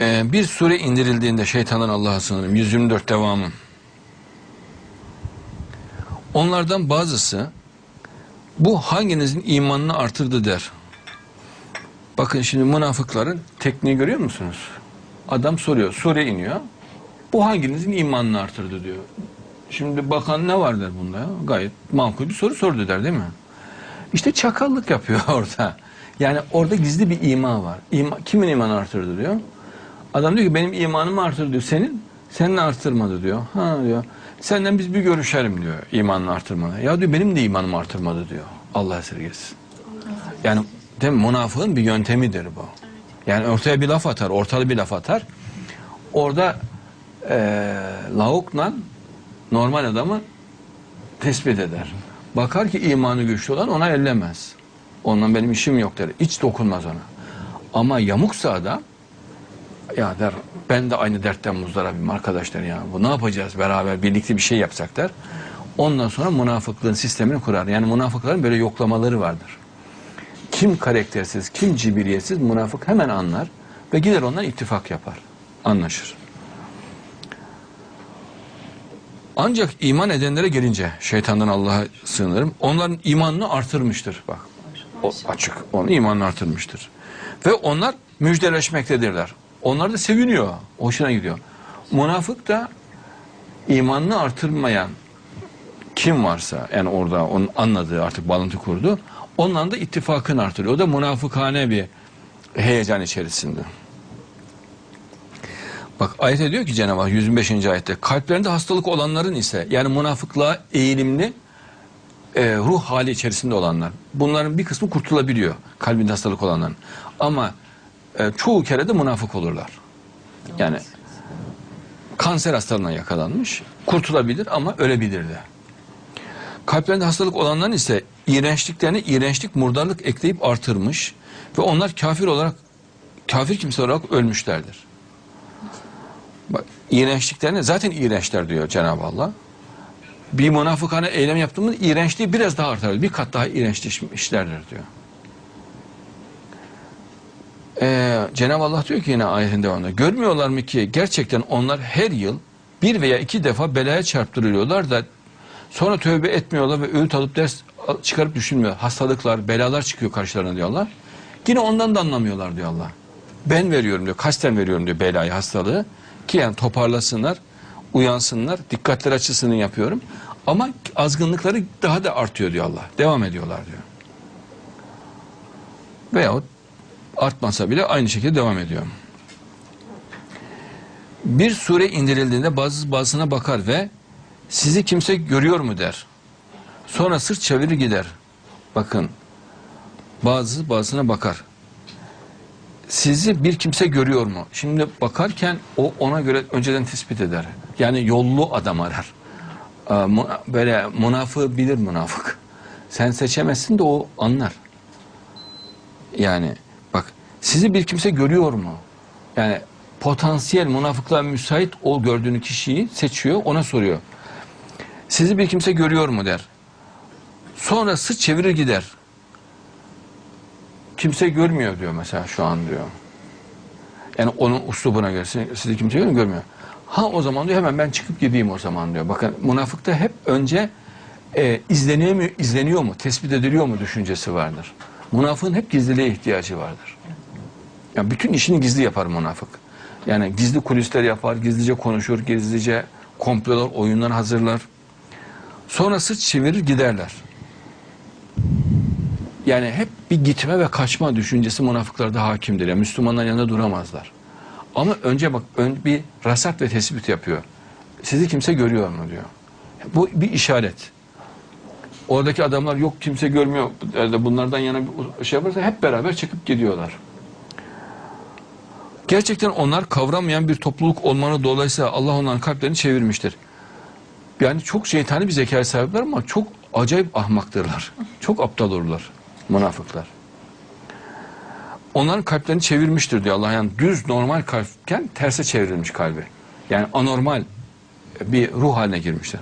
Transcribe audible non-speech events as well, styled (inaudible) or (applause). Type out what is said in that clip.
Ee, bir sure indirildiğinde şeytandan Allah'a sığınırım. 124 devamı. Onlardan bazısı bu hanginizin imanını artırdı der. Bakın şimdi münafıkların tekniği görüyor musunuz? Adam soruyor, sure iniyor. Bu hanginizin imanını artırdı diyor. Şimdi bakan ne var der bunda? Gayet makul bir soru sordu der değil mi? İşte çakallık yapıyor (laughs) orada. Yani orada gizli bir ima var. İma, kimin imanı artırdı diyor. Adam diyor ki benim imanımı artırdı diyor. Senin? Senin artırmadı diyor. Ha diyor. Senden biz bir görüşelim diyor imanını artırmadı. Ya diyor benim de imanımı artırmadı diyor. Allah esirgesin. Yani değil mi? Münafığın bir yöntemidir bu. Yani ortaya bir laf atar, ortalı bir laf atar. Orada eee lavukla normal adamı tespit eder. Bakar ki imanı güçlü olan ona ellemez. Ondan benim işim yok der. Hiç dokunmaz ona. Ama yamuksa adam ya der ben de aynı dertten muzdarabım arkadaşlar ya. Bu ne yapacağız beraber birlikte bir şey yapsak der. Ondan sonra münafıklığın sistemini kurar. Yani münafıkların böyle yoklamaları vardır. Kim karaktersiz, kim cibiliyetsiz münafık hemen anlar ve gider ondan ittifak yapar. Anlaşır. Ancak iman edenlere gelince şeytandan Allah'a sığınırım. Onların imanını artırmıştır. Bak o açık. Onun imanını artırmıştır. Ve onlar müjdeleşmektedirler. Onlar da seviniyor. Hoşuna gidiyor. Münafık da imanını artırmayan kim varsa yani orada onun anladığı artık bağlantı kurdu. Ondan da ittifakını artırıyor. O da münafıkane bir heyecan içerisinde. Bak ayet diyor ki Cenab-ı Hak 125. ayette kalplerinde hastalık olanların ise yani münafıklığa eğilimli e, ruh hali içerisinde olanlar. Bunların bir kısmı kurtulabiliyor kalbinde hastalık olanların. Ama e, çoğu kere de münafık olurlar. Yani kanser hastalığına yakalanmış kurtulabilir ama ölebilir de. Kalplerinde hastalık olanların ise iğrençliklerini iğrençlik murdarlık ekleyip artırmış ve onlar kafir olarak kafir kimse olarak ölmüşlerdir. Bak, iğrençliklerini zaten iğrençler diyor Cenab-ı Allah. Bir münafıkane eylem yaptığımız iğrençliği biraz daha artar. Bir kat daha iğrençleşmişlerdir diyor. Ee, Cenab-ı Allah diyor ki yine ayetin devamında. Görmüyorlar mı ki gerçekten onlar her yıl bir veya iki defa belaya çarptırılıyorlar da sonra tövbe etmiyorlar ve öğüt alıp ders çıkarıp düşünmüyor. Hastalıklar, belalar çıkıyor karşılarına diyorlar. Yine ondan da anlamıyorlar diyor Allah. Ben veriyorum diyor, kasten veriyorum diyor belayı, hastalığı. Ki yani toparlasınlar, uyansınlar, dikkatleri açısını yapıyorum. Ama azgınlıkları daha da artıyor diyor Allah. Devam ediyorlar diyor. Veyahut artmasa bile aynı şekilde devam ediyor. Bir sure indirildiğinde bazı bazısına bakar ve sizi kimse görüyor mu der. Sonra sırt çevirir gider. Bakın bazı bazısına bakar. Sizi bir kimse görüyor mu? Şimdi bakarken o ona göre önceden tespit eder. Yani yollu adam arar. Böyle münafığı bilir münafık. Sen seçemezsin de o anlar. Yani sizi bir kimse görüyor mu? Yani potansiyel münafıklığa müsait o gördüğünü kişiyi seçiyor ona soruyor. Sizi bir kimse görüyor mu der. Sonra sırt çevirir gider. Kimse görmüyor diyor mesela şu an diyor. Yani onun uslubuna göre sizi kimse görmüyor, görmüyor. Ha o zaman diyor hemen ben çıkıp gideyim o zaman diyor. Bakın münafıkta hep önce e, izleniyor mu, izleniyor mu, tespit ediliyor mu düşüncesi vardır. Münafığın hep gizliliğe ihtiyacı vardır. Yani bütün işini gizli yapar münafık. Yani gizli kulisler yapar, gizlice konuşur, gizlice komplolar, oyunlar hazırlar. Sonra sırt çevirir giderler. Yani hep bir gitme ve kaçma düşüncesi münafıklarda hakimdir. Yani Müslümanların yanında duramazlar. Ama önce bak ön, bir rasat ve tespit yapıyor. Sizi kimse görüyor mu diyor. Bu bir işaret. Oradaki adamlar yok kimse görmüyor. Bunlardan yana bir şey yaparsa hep beraber çıkıp gidiyorlar. Gerçekten onlar kavramayan bir topluluk olmanı dolayısıyla Allah onların kalplerini çevirmiştir. Yani çok şeytani bir zekaya sahipler ama çok acayip ahmaktırlar. Çok aptal olurlar münafıklar. Onların kalplerini çevirmiştir diyor Allah. Yani düz normal kalpken terse çevrilmiş kalbi. Yani anormal bir ruh haline girmişler.